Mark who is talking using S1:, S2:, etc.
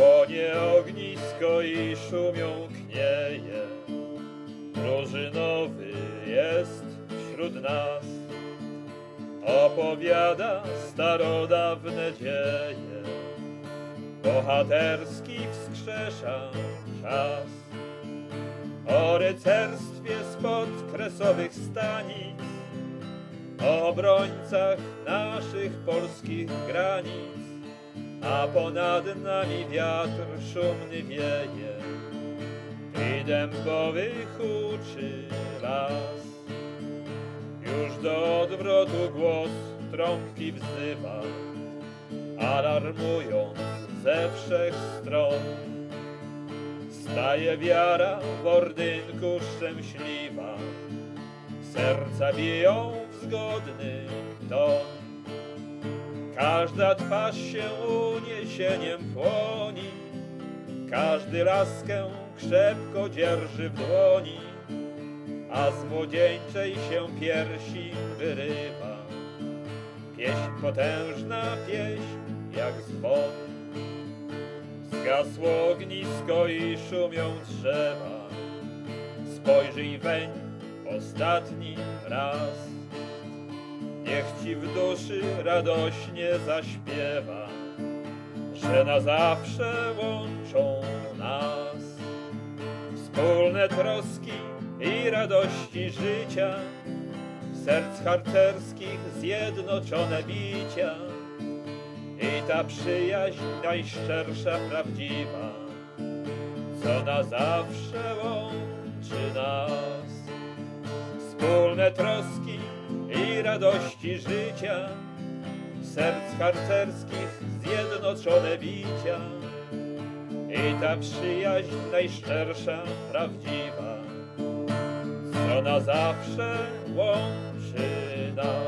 S1: Płonie ognisko i szumią knieje. Drużynowy jest wśród nas. Opowiada starodawne dzieje. Bohaterski wskrzesza czas. O rycerstwie spod kresowych stanic. O obrońcach naszych polskich granic a ponad nami wiatr szumny wieje i dębowy huczy las. Już do odwrotu głos trąbki wzywa, alarmując ze wszech stron. Staje wiara w ordynku szczęśliwa, serca biją w zgodny ton. Każda twarz się uniesieniem płoni, każdy laskę krzepko dzierży w dłoni, a z młodzieńczej się piersi wyrywa. Pieśń potężna, pieśń jak dzwon. Zgasło ognisko i szumią drzewa. Spojrzyj weń ostatni raz. W duszy radośnie zaśpiewa, że na zawsze łączą nas wspólne troski i radości życia, serc harcerskich zjednoczone bicia i ta przyjaźń najszczersza, prawdziwa, co na zawsze łączy nas. Wspólne troski radości życia, serc harcerskich zjednoczone bicia i ta przyjaźń najszczersza, prawdziwa, co na zawsze łączy nas.